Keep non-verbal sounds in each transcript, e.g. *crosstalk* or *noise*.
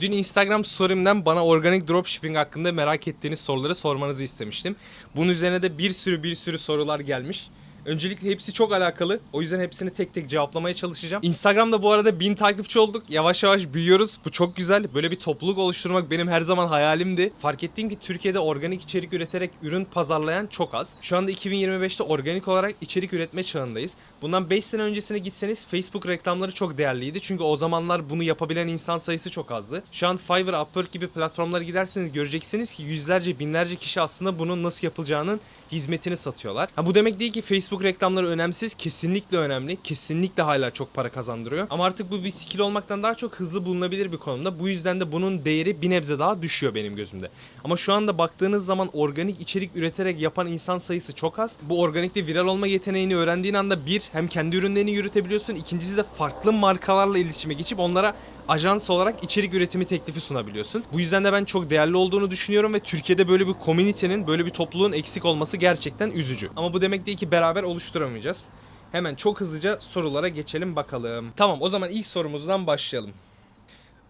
Dün Instagram story'imden bana organik dropshipping hakkında merak ettiğiniz soruları sormanızı istemiştim. Bunun üzerine de bir sürü bir sürü sorular gelmiş. Öncelikle hepsi çok alakalı. O yüzden hepsini tek tek cevaplamaya çalışacağım. Instagram'da bu arada 1000 takipçi olduk. Yavaş yavaş büyüyoruz. Bu çok güzel. Böyle bir topluluk oluşturmak benim her zaman hayalimdi. Fark ettiğim ki Türkiye'de organik içerik üreterek ürün pazarlayan çok az. Şu anda 2025'te organik olarak içerik üretme çağındayız. Bundan 5 sene öncesine gitseniz Facebook reklamları çok değerliydi. Çünkü o zamanlar bunu yapabilen insan sayısı çok azdı. Şu an Fiverr, Upwork gibi platformlara giderseniz göreceksiniz ki yüzlerce, binlerce kişi aslında bunun nasıl yapılacağının hizmetini satıyorlar. Ha bu demek değil ki Facebook reklamları önemsiz. Kesinlikle önemli. Kesinlikle hala çok para kazandırıyor. Ama artık bu bir skill olmaktan daha çok hızlı bulunabilir bir konumda. Bu yüzden de bunun değeri bir nebze daha düşüyor benim gözümde. Ama şu anda baktığınız zaman organik içerik üreterek yapan insan sayısı çok az. Bu organikte viral olma yeteneğini öğrendiğin anda bir hem kendi ürünlerini yürütebiliyorsun. İkincisi de farklı markalarla iletişime geçip onlara ajans olarak içerik üretimi teklifi sunabiliyorsun. Bu yüzden de ben çok değerli olduğunu düşünüyorum ve Türkiye'de böyle bir komünitenin, böyle bir topluluğun eksik olması gerçekten üzücü. Ama bu demek değil ki beraber oluşturamayacağız. Hemen çok hızlıca sorulara geçelim bakalım. Tamam o zaman ilk sorumuzdan başlayalım.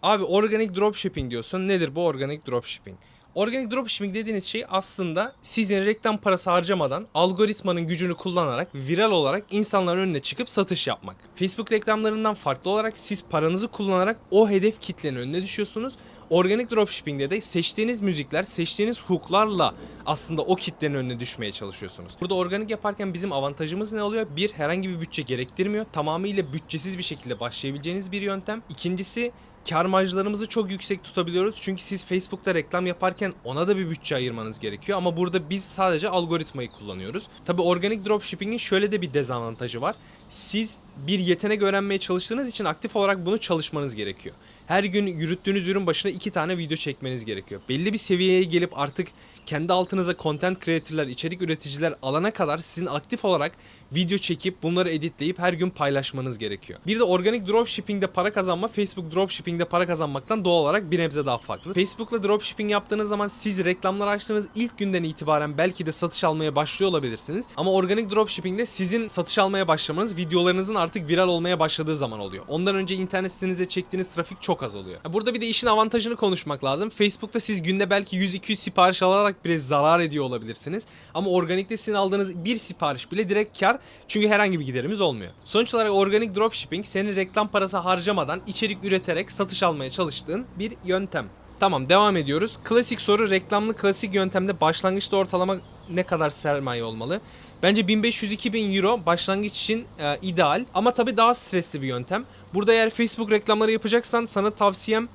Abi organik dropshipping diyorsun. Nedir bu organik dropshipping? Organik dropshipping dediğiniz şey aslında sizin reklam parası harcamadan algoritmanın gücünü kullanarak viral olarak insanların önüne çıkıp satış yapmak. Facebook reklamlarından farklı olarak siz paranızı kullanarak o hedef kitlenin önüne düşüyorsunuz. Organik dropshipping'de de seçtiğiniz müzikler, seçtiğiniz hooklarla aslında o kitlenin önüne düşmeye çalışıyorsunuz. Burada organik yaparken bizim avantajımız ne oluyor? Bir, herhangi bir bütçe gerektirmiyor. Tamamıyla bütçesiz bir şekilde başlayabileceğiniz bir yöntem. İkincisi, kar marjlarımızı çok yüksek tutabiliyoruz. Çünkü siz Facebook'ta reklam yaparken ona da bir bütçe ayırmanız gerekiyor. Ama burada biz sadece algoritmayı kullanıyoruz. Tabi organik dropshipping'in şöyle de bir dezavantajı var. Siz bir yetenek öğrenmeye çalıştığınız için aktif olarak bunu çalışmanız gerekiyor. Her gün yürüttüğünüz ürün başına iki tane video çekmeniz gerekiyor. Belli bir seviyeye gelip artık kendi altınıza content creator'lar, içerik üreticiler alana kadar sizin aktif olarak video çekip bunları editleyip her gün paylaşmanız gerekiyor. Bir de organik dropshipping'de para kazanma Facebook dropshipping'de para kazanmaktan doğal olarak bir nebze daha farklı. Facebook'la dropshipping yaptığınız zaman siz reklamlar açtığınız ilk günden itibaren belki de satış almaya başlıyor olabilirsiniz. Ama organik dropshipping'de sizin satış almaya başlamanız videolarınızın artık viral olmaya başladığı zaman oluyor. Ondan önce internet sitenize çektiğiniz trafik çok az oluyor. Burada bir de işin avantajını konuşmak lazım. Facebook'ta siz günde belki 100-200 sipariş alarak bile zarar ediyor olabilirsiniz. Ama organikte sizin aldığınız bir sipariş bile direkt kar. Çünkü herhangi bir giderimiz olmuyor. Sonuç olarak organik dropshipping senin reklam parası harcamadan içerik üreterek satış almaya çalıştığın bir yöntem. Tamam devam ediyoruz. Klasik soru reklamlı klasik yöntemde başlangıçta ortalama ne kadar sermaye olmalı? Bence 1500-2000 euro başlangıç için e, ideal ama tabii daha stresli bir yöntem. Burada eğer Facebook reklamları yapacaksan sana tavsiyem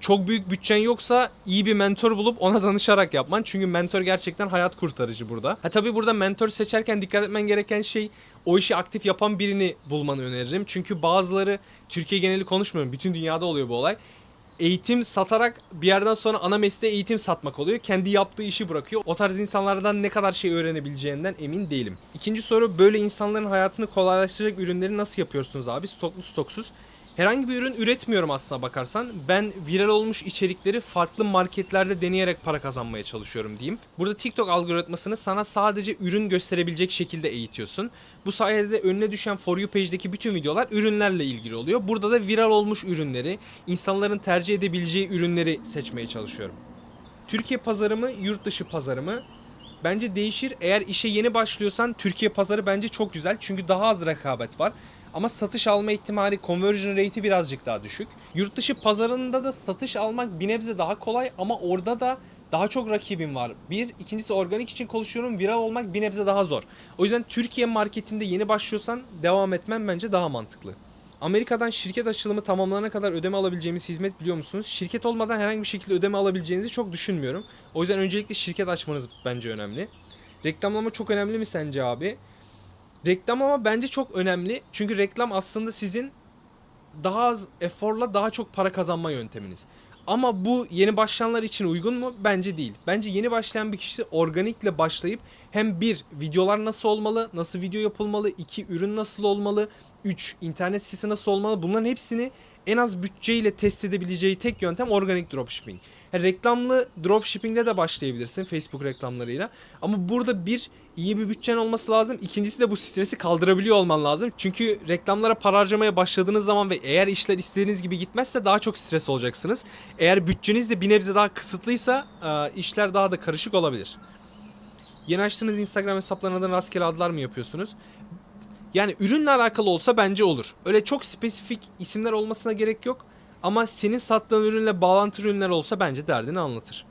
çok büyük bütçen yoksa iyi bir mentor bulup ona *laughs* danışarak yapman. Çünkü mentor gerçekten hayat kurtarıcı burada. Ha tabii burada mentor seçerken dikkat etmen gereken şey o işi aktif yapan birini bulmanı öneririm. Çünkü bazıları Türkiye geneli konuşmuyorum. Bütün dünyada oluyor bu olay. Eğitim satarak bir yerden sonra ana mesleği eğitim satmak oluyor. Kendi yaptığı işi bırakıyor. O tarz insanlardan ne kadar şey öğrenebileceğinden emin değilim. İkinci soru böyle insanların hayatını kolaylaştıracak ürünleri nasıl yapıyorsunuz abi? Stoklu stoksuz. Herhangi bir ürün üretmiyorum aslına bakarsan. Ben viral olmuş içerikleri farklı marketlerde deneyerek para kazanmaya çalışıyorum diyeyim. Burada TikTok algoritmasını sana sadece ürün gösterebilecek şekilde eğitiyorsun. Bu sayede de önüne düşen For You page'deki bütün videolar ürünlerle ilgili oluyor. Burada da viral olmuş ürünleri, insanların tercih edebileceği ürünleri seçmeye çalışıyorum. Türkiye pazarı mı, yurt dışı pazarı mı? Bence değişir. Eğer işe yeni başlıyorsan Türkiye pazarı bence çok güzel. Çünkü daha az rekabet var. Ama satış alma ihtimali, conversion rate'i birazcık daha düşük. Yurt dışı pazarında da satış almak bir nebze daha kolay ama orada da daha çok rakibim var. Bir, ikincisi organik için konuşuyorum. Viral olmak bir nebze daha zor. O yüzden Türkiye marketinde yeni başlıyorsan devam etmen bence daha mantıklı. Amerika'dan şirket açılımı tamamlanana kadar ödeme alabileceğimiz hizmet biliyor musunuz? Şirket olmadan herhangi bir şekilde ödeme alabileceğinizi çok düşünmüyorum. O yüzden öncelikle şirket açmanız bence önemli. Reklamlama çok önemli mi sence abi? Reklam ama bence çok önemli. Çünkü reklam aslında sizin daha az eforla daha çok para kazanma yönteminiz. Ama bu yeni başlayanlar için uygun mu? Bence değil. Bence yeni başlayan bir kişi organikle başlayıp hem bir videolar nasıl olmalı, nasıl video yapılmalı, iki ürün nasıl olmalı, üç internet sitesi nasıl olmalı bunların hepsini en az bütçeyle test edebileceği tek yöntem organik dropshipping. Ha, reklamlı dropshipping'de de başlayabilirsin Facebook reklamlarıyla. Ama burada bir iyi bir bütçen olması lazım. İkincisi de bu stresi kaldırabiliyor olman lazım. Çünkü reklamlara para harcamaya başladığınız zaman ve eğer işler istediğiniz gibi gitmezse daha çok stres olacaksınız. Eğer bütçeniz de bir nebze daha kısıtlıysa e, işler daha da karışık olabilir. Yeni açtığınız Instagram hesaplarına rastgele adlar mı yapıyorsunuz? Yani ürünle alakalı olsa bence olur. Öyle çok spesifik isimler olmasına gerek yok. Ama senin sattığın ürünle bağlantılı ürünler olsa bence derdini anlatır.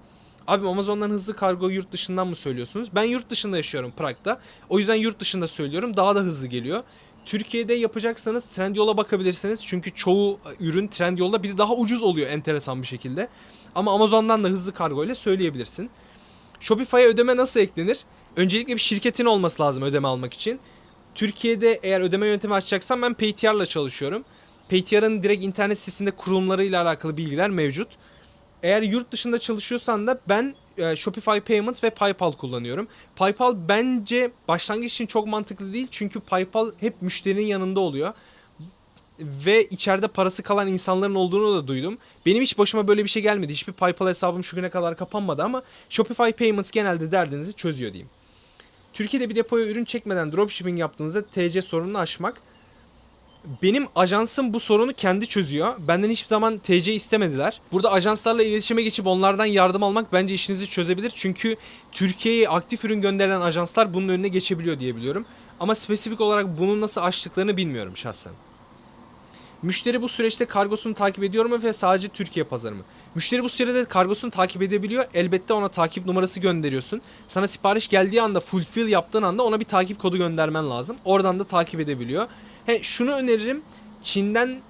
Abi Amazon'dan hızlı kargo yurt dışından mı söylüyorsunuz? Ben yurt dışında yaşıyorum Prag'da. O yüzden yurt dışında söylüyorum. Daha da hızlı geliyor. Türkiye'de yapacaksanız Trendyol'a bakabilirsiniz. Çünkü çoğu ürün Trendyol'da bir de daha ucuz oluyor enteresan bir şekilde. Ama Amazon'dan da hızlı kargo ile söyleyebilirsin. Shopify'a ödeme nasıl eklenir? Öncelikle bir şirketin olması lazım ödeme almak için. Türkiye'de eğer ödeme yöntemi açacaksam ben Paytr'la çalışıyorum. Paytr'ın direkt internet sitesinde kurulumlarıyla alakalı bilgiler mevcut. Eğer yurt dışında çalışıyorsan da ben e, Shopify Payments ve PayPal kullanıyorum. PayPal bence başlangıç için çok mantıklı değil çünkü PayPal hep müşterinin yanında oluyor. Ve içeride parası kalan insanların olduğunu da duydum. Benim hiç başıma böyle bir şey gelmedi. Hiçbir PayPal hesabım şu güne kadar kapanmadı ama Shopify Payments genelde derdinizi çözüyor diyeyim. Türkiye'de bir depoya ürün çekmeden dropshipping yaptığınızda TC sorununu aşmak. Benim ajansım bu sorunu kendi çözüyor. Benden hiçbir zaman TC istemediler. Burada ajanslarla iletişime geçip onlardan yardım almak bence işinizi çözebilir. Çünkü Türkiye'ye aktif ürün gönderen ajanslar bunun önüne geçebiliyor diye biliyorum. Ama spesifik olarak bunun nasıl açtıklarını bilmiyorum şahsen. Müşteri bu süreçte kargosunu takip ediyor mu ve sadece Türkiye pazarı mı? Müşteri bu sürede kargosunu takip edebiliyor. Elbette ona takip numarası gönderiyorsun. Sana sipariş geldiği anda fulfill yaptığın anda ona bir takip kodu göndermen lazım. Oradan da takip edebiliyor. He, şunu öneririm. Çin'den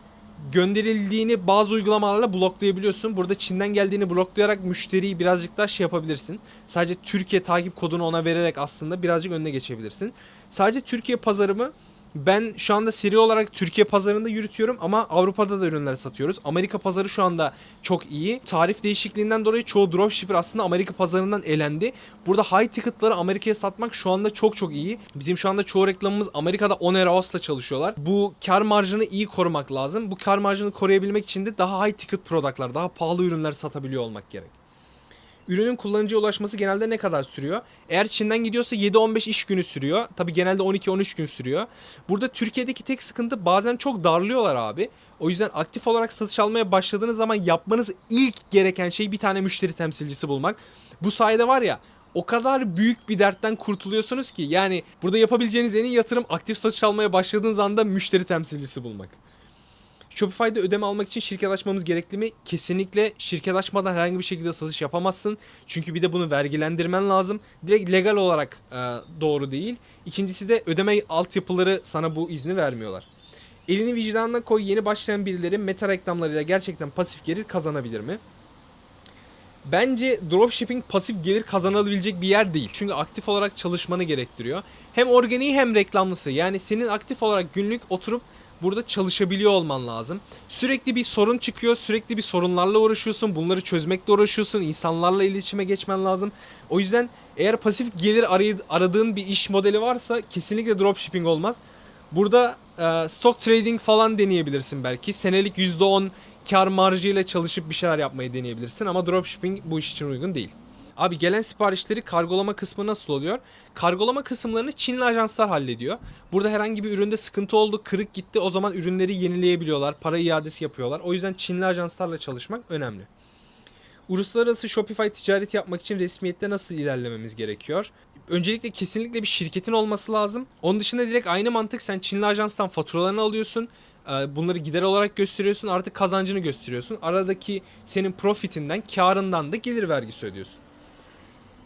gönderildiğini bazı uygulamalarla bloklayabiliyorsun. Burada Çin'den geldiğini bloklayarak müşteriyi birazcık daha şey yapabilirsin. Sadece Türkiye takip kodunu ona vererek aslında birazcık önüne geçebilirsin. Sadece Türkiye pazarı mı? Ben şu anda seri olarak Türkiye pazarında yürütüyorum ama Avrupa'da da ürünler satıyoruz. Amerika pazarı şu anda çok iyi. Tarif değişikliğinden dolayı çoğu dropshipper aslında Amerika pazarından elendi. Burada high ticket'ları Amerika'ya satmak şu anda çok çok iyi. Bizim şu anda çoğu reklamımız Amerika'da On Eros'la çalışıyorlar. Bu kar marjını iyi korumak lazım. Bu kar marjını koruyabilmek için de daha high ticket product'lar, daha pahalı ürünler satabiliyor olmak gerek. Ürünün kullanıcıya ulaşması genelde ne kadar sürüyor? Eğer Çin'den gidiyorsa 7-15 iş günü sürüyor. Tabi genelde 12-13 gün sürüyor. Burada Türkiye'deki tek sıkıntı bazen çok darlıyorlar abi. O yüzden aktif olarak satış almaya başladığınız zaman yapmanız ilk gereken şey bir tane müşteri temsilcisi bulmak. Bu sayede var ya o kadar büyük bir dertten kurtuluyorsunuz ki yani burada yapabileceğiniz en iyi yatırım aktif satış almaya başladığınız anda müşteri temsilcisi bulmak. Shopify'da ödeme almak için şirket açmamız gerekli mi? Kesinlikle şirket açmadan herhangi bir şekilde satış yapamazsın. Çünkü bir de bunu vergilendirmen lazım. Direkt legal olarak e, doğru değil. İkincisi de ödeme altyapıları sana bu izni vermiyorlar. Elini vicdanına koy yeni başlayan birileri meta reklamlarıyla gerçekten pasif gelir kazanabilir mi? Bence dropshipping pasif gelir kazanabilecek bir yer değil. Çünkü aktif olarak çalışmanı gerektiriyor. Hem organiği hem reklamlısı. Yani senin aktif olarak günlük oturup burada çalışabiliyor olman lazım. Sürekli bir sorun çıkıyor, sürekli bir sorunlarla uğraşıyorsun, bunları çözmekle uğraşıyorsun, insanlarla iletişime geçmen lazım. O yüzden eğer pasif gelir aradığın bir iş modeli varsa kesinlikle dropshipping olmaz. Burada e, stock trading falan deneyebilirsin belki. Senelik %10 kar marjıyla çalışıp bir şeyler yapmayı deneyebilirsin ama dropshipping bu iş için uygun değil. Abi gelen siparişleri kargolama kısmı nasıl oluyor? Kargolama kısımlarını Çinli ajanslar hallediyor. Burada herhangi bir üründe sıkıntı oldu, kırık gitti. O zaman ürünleri yenileyebiliyorlar, para iadesi yapıyorlar. O yüzden Çinli ajanslarla çalışmak önemli. Uluslararası Shopify ticaret yapmak için resmiyette nasıl ilerlememiz gerekiyor? Öncelikle kesinlikle bir şirketin olması lazım. Onun dışında direkt aynı mantık sen Çinli ajanstan faturalarını alıyorsun. Ee, Bunları gider olarak gösteriyorsun. Artık kazancını gösteriyorsun. Aradaki senin profitinden, karından da gelir vergisi ödüyorsun.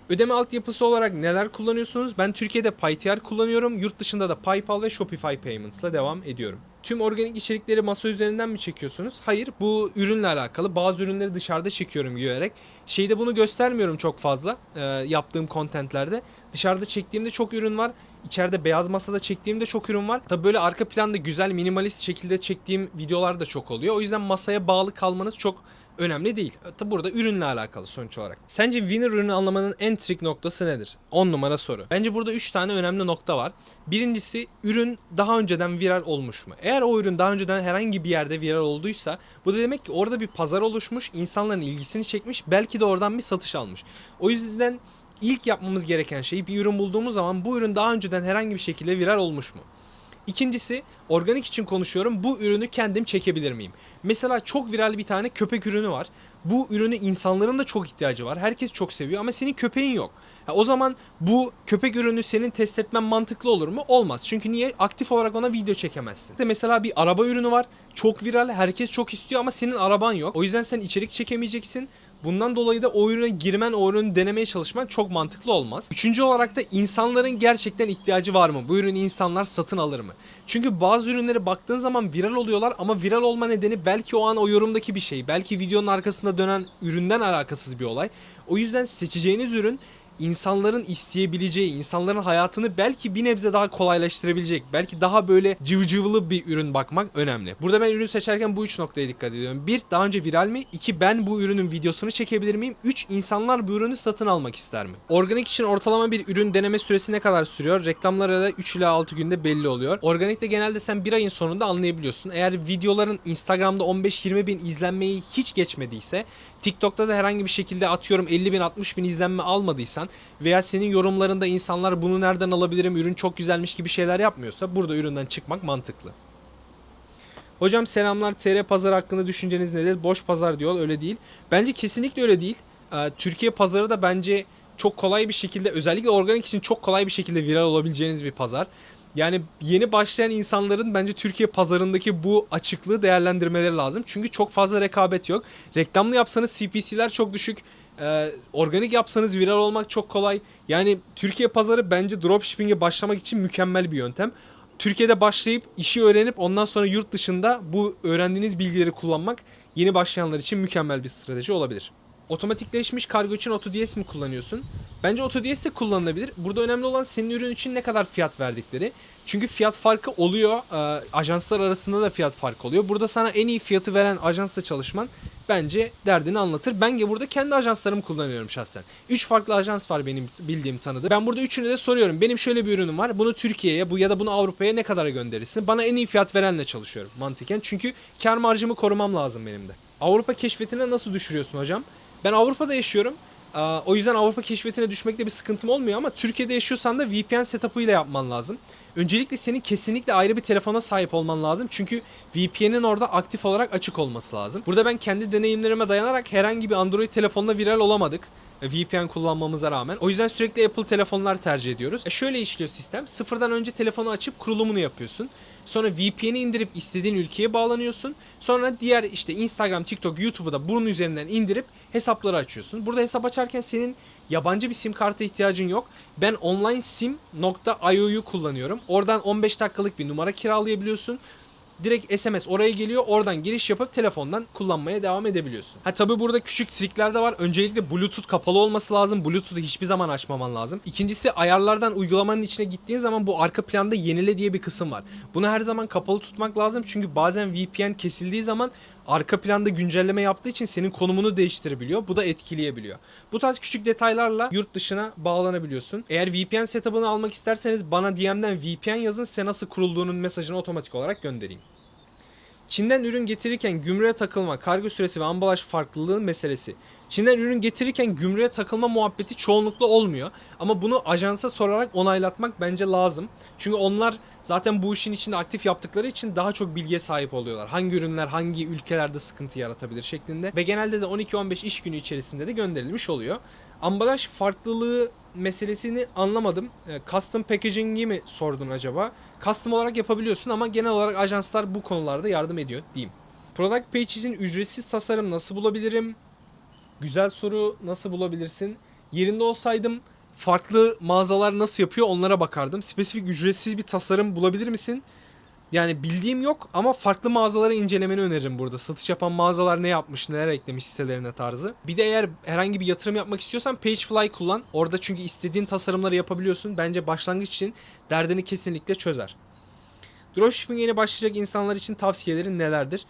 Ödeme altyapısı olarak neler kullanıyorsunuz? Ben Türkiye'de PayTR kullanıyorum. Yurt dışında da PayPal ve Shopify Payments'la devam ediyorum. Tüm organik içerikleri masa üzerinden mi çekiyorsunuz? Hayır, bu ürünle alakalı. Bazı ürünleri dışarıda çekiyorum gülerek. Şeyde bunu göstermiyorum çok fazla e, yaptığım kontentlerde. Dışarıda çektiğimde çok ürün var. İçeride beyaz masada çektiğim de çok ürün var. Tabi böyle arka planda güzel minimalist şekilde çektiğim videolar da çok oluyor. O yüzden masaya bağlı kalmanız çok önemli değil. Tabi burada ürünle alakalı sonuç olarak. Sence winner ürünü anlamanın en trik noktası nedir? 10 numara soru. Bence burada 3 tane önemli nokta var. Birincisi ürün daha önceden viral olmuş mu? Eğer o ürün daha önceden herhangi bir yerde viral olduysa bu da demek ki orada bir pazar oluşmuş, insanların ilgisini çekmiş, belki de oradan bir satış almış. O yüzden ilk yapmamız gereken şey bir ürün bulduğumuz zaman bu ürün daha önceden herhangi bir şekilde viral olmuş mu? İkincisi organik için konuşuyorum. Bu ürünü kendim çekebilir miyim? Mesela çok viral bir tane köpek ürünü var. Bu ürünü insanların da çok ihtiyacı var. Herkes çok seviyor ama senin köpeğin yok. Ha, o zaman bu köpek ürünü senin test etmen mantıklı olur mu? Olmaz. Çünkü niye? Aktif olarak ona video çekemezsin. De mesela bir araba ürünü var. Çok viral. Herkes çok istiyor ama senin araban yok. O yüzden sen içerik çekemeyeceksin. Bundan dolayı da o ürüne girmen, o ürünü denemeye çalışman çok mantıklı olmaz. Üçüncü olarak da insanların gerçekten ihtiyacı var mı? Bu ürünü insanlar satın alır mı? Çünkü bazı ürünlere baktığın zaman viral oluyorlar ama viral olma nedeni belki o an o yorumdaki bir şey. Belki videonun arkasında dönen üründen alakasız bir olay. O yüzden seçeceğiniz ürün insanların isteyebileceği, insanların hayatını belki bir nebze daha kolaylaştırabilecek, belki daha böyle cıvcıvlı bir ürün bakmak önemli. Burada ben ürün seçerken bu üç noktaya dikkat ediyorum. Bir, daha önce viral mi? İki, ben bu ürünün videosunu çekebilir miyim? Üç, insanlar bu ürünü satın almak ister mi? Organik için ortalama bir ürün deneme süresi ne kadar sürüyor? Reklamlara da 3 ila 6 günde belli oluyor. Organikte genelde sen bir ayın sonunda anlayabiliyorsun. Eğer videoların Instagram'da 15-20 bin izlenmeyi hiç geçmediyse, TikTok'ta da herhangi bir şekilde atıyorum 50 bin 60 bin izlenme almadıysan veya senin yorumlarında insanlar bunu nereden alabilirim ürün çok güzelmiş gibi şeyler yapmıyorsa burada üründen çıkmak mantıklı. Hocam selamlar TR pazar hakkında düşünceniz nedir? Boş pazar diyor öyle değil. Bence kesinlikle öyle değil. Ee, Türkiye pazarı da bence çok kolay bir şekilde özellikle organik için çok kolay bir şekilde viral olabileceğiniz bir pazar. Yani yeni başlayan insanların bence Türkiye pazarındaki bu açıklığı değerlendirmeleri lazım. Çünkü çok fazla rekabet yok. Reklamlı yapsanız CPC'ler çok düşük. Ee, organik yapsanız viral olmak çok kolay. Yani Türkiye pazarı bence dropshipping'e başlamak için mükemmel bir yöntem. Türkiye'de başlayıp işi öğrenip ondan sonra yurt dışında bu öğrendiğiniz bilgileri kullanmak yeni başlayanlar için mükemmel bir strateji olabilir. Otomatikleşmiş kargo için AutoDS mi kullanıyorsun? Bence AutoDS de kullanılabilir. Burada önemli olan senin ürün için ne kadar fiyat verdikleri. Çünkü fiyat farkı oluyor. Ee, ajanslar arasında da fiyat farkı oluyor. Burada sana en iyi fiyatı veren ajansla çalışman bence derdini anlatır. Ben burada kendi ajanslarımı kullanıyorum şahsen. 3 farklı ajans var benim bildiğim tanıdığım. Ben burada üçünü de soruyorum. Benim şöyle bir ürünüm var. Bunu Türkiye'ye bu ya da bunu Avrupa'ya ne kadara gönderirsin? Bana en iyi fiyat verenle çalışıyorum mantıken. Çünkü kar marjımı korumam lazım benim de. Avrupa keşfetine nasıl düşürüyorsun hocam? Ben Avrupa'da yaşıyorum. O yüzden Avrupa keşfetine düşmekte bir sıkıntım olmuyor ama Türkiye'de yaşıyorsan da VPN setup'ı ile yapman lazım. Öncelikle senin kesinlikle ayrı bir telefona sahip olman lazım. Çünkü VPN'in orada aktif olarak açık olması lazım. Burada ben kendi deneyimlerime dayanarak herhangi bir Android telefonla viral olamadık. e, VPN kullanmamıza rağmen. O yüzden sürekli Apple telefonlar tercih ediyoruz. E şöyle işliyor sistem. Sıfırdan önce telefonu açıp kurulumunu yapıyorsun. Sonra VPN'i indirip istediğin ülkeye bağlanıyorsun. Sonra diğer işte Instagram, TikTok, YouTube'u da bunun üzerinden indirip hesapları açıyorsun. Burada hesap açarken senin yabancı bir sim kartı ihtiyacın yok. Ben online sim.io'yu kullanıyorum. Oradan 15 dakikalık bir numara kiralayabiliyorsun. Direkt SMS oraya geliyor. Oradan giriş yapıp telefondan kullanmaya devam edebiliyorsun. Ha tabi burada küçük trikler de var. Öncelikle Bluetooth kapalı olması lazım. Bluetooth'u hiçbir zaman açmaman lazım. İkincisi ayarlardan uygulamanın içine gittiğin zaman bu arka planda yenile diye bir kısım var. Bunu her zaman kapalı tutmak lazım. Çünkü bazen VPN kesildiği zaman arka planda güncelleme yaptığı için senin konumunu değiştirebiliyor. Bu da etkileyebiliyor. Bu tarz küçük detaylarla yurt dışına bağlanabiliyorsun. Eğer VPN setup'ını almak isterseniz bana DM'den VPN yazın size nasıl kurulduğunun mesajını otomatik olarak göndereyim. Çin'den ürün getirirken gümrüğe takılma, kargo süresi ve ambalaj farklılığı meselesi. Çin'den ürün getirirken gümrüğe takılma muhabbeti çoğunlukla olmuyor. Ama bunu ajansa sorarak onaylatmak bence lazım. Çünkü onlar zaten bu işin içinde aktif yaptıkları için daha çok bilgiye sahip oluyorlar. Hangi ürünler hangi ülkelerde sıkıntı yaratabilir şeklinde. Ve genelde de 12-15 iş günü içerisinde de gönderilmiş oluyor. Ambalaj farklılığı meselesini anlamadım. E, Custom packaging'i mi sordun acaba? Custom olarak yapabiliyorsun ama genel olarak ajanslar bu konularda yardım ediyor diyeyim. Product page için ücretsiz tasarım nasıl bulabilirim? Güzel soru nasıl bulabilirsin? Yerinde olsaydım farklı mağazalar nasıl yapıyor onlara bakardım. Spesifik ücretsiz bir tasarım bulabilir misin? Yani bildiğim yok ama farklı mağazaları incelemeni öneririm burada. Satış yapan mağazalar ne yapmış, neler eklemiş sitelerine tarzı. Bir de eğer herhangi bir yatırım yapmak istiyorsan Pagefly kullan. Orada çünkü istediğin tasarımları yapabiliyorsun. Bence başlangıç için derdini kesinlikle çözer. Dropshipping'e yeni başlayacak insanlar için tavsiyelerin nelerdir?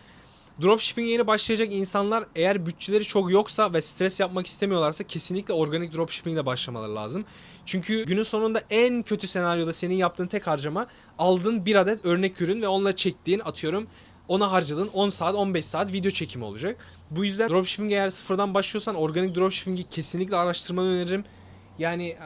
Dropshipping'e yeni başlayacak insanlar eğer bütçeleri çok yoksa ve stres yapmak istemiyorlarsa kesinlikle organik dropshipping ile başlamaları lazım. Çünkü günün sonunda en kötü senaryoda senin yaptığın tek harcama aldığın bir adet örnek ürün ve onunla çektiğin atıyorum ona harcadığın 10 saat 15 saat video çekimi olacak. Bu yüzden dropshipping eğer sıfırdan başlıyorsan organik dropshipping'i kesinlikle araştırmanı öneririm. Yani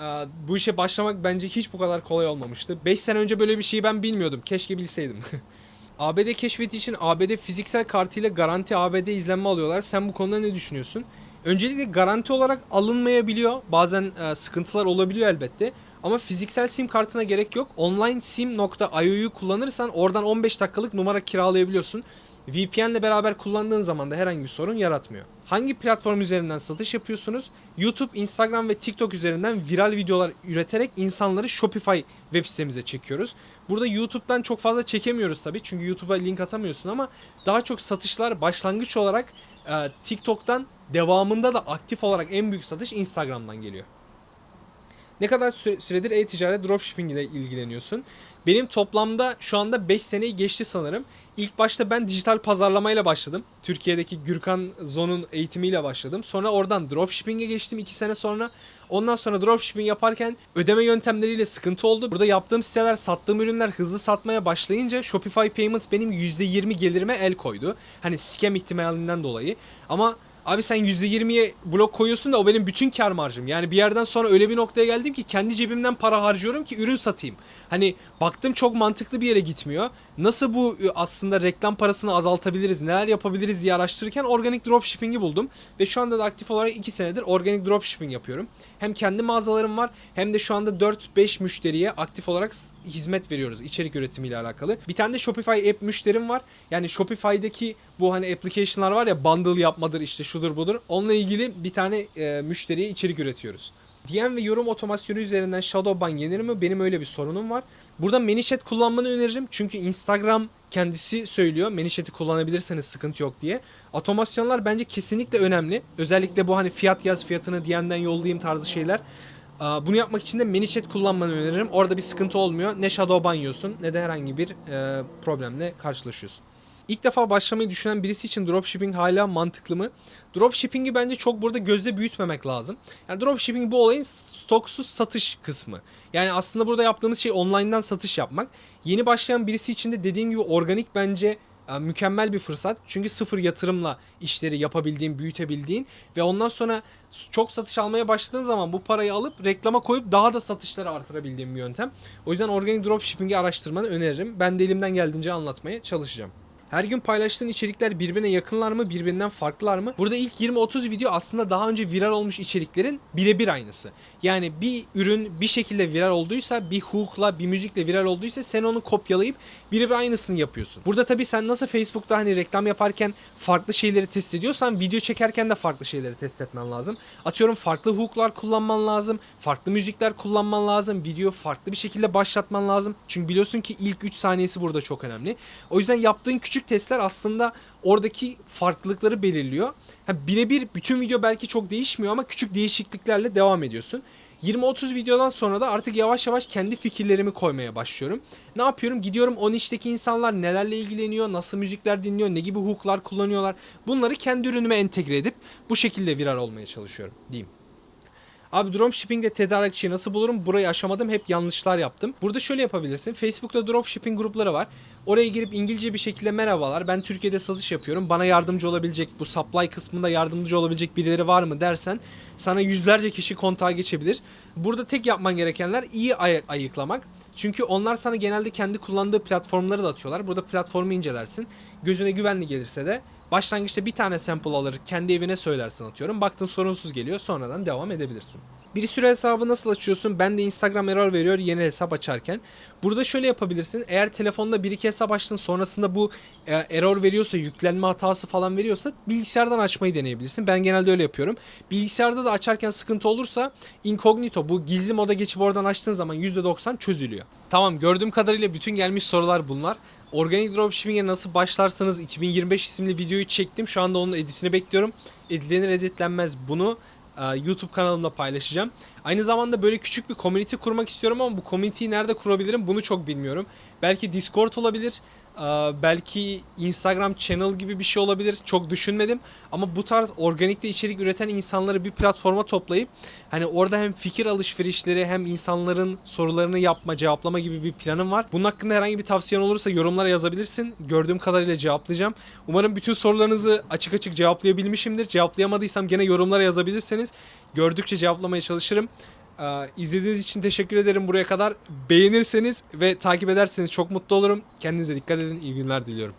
bu işe başlamak bence hiç bu kadar kolay olmamıştı. 5 sene önce böyle bir şeyi ben bilmiyordum. Keşke bilseydim. *laughs* ABD keşfeti için ABD fiziksel kartıyla garanti ABD izlenme alıyorlar. Sen bu konuda ne düşünüyorsun? Öncelikle garanti olarak alınmayabiliyor. Bazen e, sıkıntılar olabiliyor elbette. Ama fiziksel sim kartına gerek yok. Online sim.io'yu kullanırsan oradan 15 dakikalık numara kiralayabiliyorsun. VPN ile beraber kullandığın zaman da herhangi bir sorun yaratmıyor. Hangi platform üzerinden satış yapıyorsunuz? YouTube, Instagram ve TikTok üzerinden viral videolar üreterek insanları Shopify web sitemize çekiyoruz. Burada YouTube'dan çok fazla çekemiyoruz tabii çünkü YouTube'a link atamıyorsun ama daha çok satışlar başlangıç olarak e, TikTok'tan devamında da aktif olarak en büyük satış Instagram'dan geliyor. Ne kadar süre- süredir e-ticaret dropshipping ile ilgileniyorsun? Benim toplamda şu anda 5 seneyi geçti sanırım. İlk başta ben dijital pazarlamayla başladım. Türkiye'deki Gürkan Zon'un eğitimiyle başladım. Sonra oradan dropshipping'e geçtim 2 sene sonra. Ondan sonra dropshipping yaparken ödeme yöntemleriyle sıkıntı oldu. Burada yaptığım siteler, sattığım ürünler hızlı satmaya başlayınca Shopify Payments benim %20 gelirime el koydu. Hani scam ihtimalinden dolayı. Ama Abi sen %20'ye blok koyuyorsun da o benim bütün kar marjım. Yani bir yerden sonra öyle bir noktaya geldim ki kendi cebimden para harcıyorum ki ürün satayım. Hani baktım çok mantıklı bir yere gitmiyor. Nasıl bu ü, aslında reklam parasını azaltabiliriz, neler yapabiliriz diye araştırırken organik dropshipping'i buldum. Ve şu anda da aktif olarak 2 senedir organik dropshipping yapıyorum. Hem kendi mağazalarım var hem de şu anda 4-5 müşteriye aktif olarak hizmet veriyoruz içerik üretimiyle alakalı. Bir tane de Shopify app müşterim var. Yani Shopify'daki bu hani application'lar var ya bundle yapmadır işte şudur budur. Onunla ilgili bir tane e, müşteriye içerik üretiyoruz. DM ve yorum otomasyonu üzerinden Shadowban yenir mi? Benim öyle bir sorunum var. Burada Manichat kullanmanı öneririm. Çünkü Instagram kendisi söylüyor. Manichat'i kullanabilirseniz sıkıntı yok diye. Otomasyonlar bence kesinlikle önemli. Özellikle bu hani fiyat yaz fiyatını DM'den yollayayım tarzı şeyler. Bunu yapmak için de ManyChat kullanmanı öneririm. Orada bir sıkıntı olmuyor. Ne Shadowban yiyorsun ne de herhangi bir e, problemle karşılaşıyorsun. İlk defa başlamayı düşünen birisi için dropshipping hala mantıklı mı? Dropshipping'i bence çok burada gözde büyütmemek lazım. Yani dropshipping bu olayın stoksuz satış kısmı. Yani aslında burada yaptığımız şey online'dan satış yapmak. Yeni başlayan birisi için de dediğim gibi organik bence e, mükemmel bir fırsat. Çünkü sıfır yatırımla işleri yapabildiğin, büyütebildiğin ve ondan sonra çok satış almaya başladığın zaman bu parayı alıp reklama koyup daha da satışları artırabildiğin bir yöntem. O yüzden organik dropshipping'i araştırmanı öneririm. Ben de elimden geldiğince anlatmaya çalışacağım. Her gün paylaştığın içerikler birbirine yakınlar mı, birbirinden farklılar mı? Burada ilk 20-30 video aslında daha önce viral olmuş içeriklerin birebir aynısı. Yani bir ürün bir şekilde viral olduysa, bir hook'la, bir müzikle viral olduysa sen onu kopyalayıp birebir aynısını yapıyorsun. Burada tabii sen nasıl Facebook'ta hani reklam yaparken farklı şeyleri test ediyorsan video çekerken de farklı şeyleri test etmen lazım. Atıyorum farklı hook'lar kullanman lazım, farklı müzikler kullanman lazım, video farklı bir şekilde başlatman lazım. Çünkü biliyorsun ki ilk 3 saniyesi burada çok önemli. O yüzden yaptığın küçük testler aslında oradaki farklılıkları belirliyor. Ha, birebir bütün video belki çok değişmiyor ama küçük değişikliklerle devam ediyorsun. 20-30 videodan sonra da artık yavaş yavaş kendi fikirlerimi koymaya başlıyorum. Ne yapıyorum? Gidiyorum o nişteki insanlar nelerle ilgileniyor, nasıl müzikler dinliyor, ne gibi hooklar kullanıyorlar. Bunları kendi ürünüme entegre edip bu şekilde viral olmaya çalışıyorum diyeyim. Abi dropshipping'de tedarikçiyi nasıl bulurum? Burayı aşamadım. Hep yanlışlar yaptım. Burada şöyle yapabilirsin. Facebook'ta dropshipping grupları var. Oraya girip İngilizce bir şekilde merhabalar. Ben Türkiye'de satış yapıyorum. Bana yardımcı olabilecek, bu supply kısmında yardımcı olabilecek birileri var mı dersen sana yüzlerce kişi kontağa geçebilir. Burada tek yapman gerekenler iyi ay- ayıklamak. Çünkü onlar sana genelde kendi kullandığı platformları da atıyorlar. Burada platformu incelersin. Gözüne güvenli gelirse de başlangıçta bir tane sample alır kendi evine söylersin atıyorum. Baktın sorunsuz geliyor sonradan devam edebilirsin. Bir sürü hesabı nasıl açıyorsun? Ben de Instagram error veriyor yeni hesap açarken. Burada şöyle yapabilirsin. Eğer telefonda bir iki hesap açtın sonrasında bu e, error veriyorsa, yüklenme hatası falan veriyorsa bilgisayardan açmayı deneyebilirsin. Ben genelde öyle yapıyorum. Bilgisayarda da açarken sıkıntı olursa incognito bu gizli moda geçip oradan açtığın zaman %90 çözülüyor. Tamam gördüğüm kadarıyla bütün gelmiş sorular bunlar. Organik dropshipping'e nasıl başlarsanız 2025 isimli videoyu çektim. Şu anda onun editini bekliyorum. Editlenir editlenmez bunu e, YouTube kanalımda paylaşacağım. Aynı zamanda böyle küçük bir community kurmak istiyorum ama bu community'yi nerede kurabilirim bunu çok bilmiyorum. Belki Discord olabilir. E, Belki Instagram channel gibi bir şey olabilir. Çok düşünmedim. Ama bu tarz organikte içerik üreten insanları bir platforma toplayıp hani orada hem fikir alışverişleri hem insanların sorularını yapma, cevaplama gibi bir planım var. Bunun hakkında herhangi bir tavsiyen olursa yorumlara yazabilirsin. Gördüğüm kadarıyla cevaplayacağım. Umarım bütün sorularınızı açık açık cevaplayabilmişimdir. Cevaplayamadıysam gene yorumlara yazabilirseniz gördükçe cevaplamaya çalışırım. Ee, izlediğiniz için teşekkür ederim buraya kadar. Beğenirseniz ve takip ederseniz çok mutlu olurum. Kendinize dikkat edin. İyi günler diliyorum.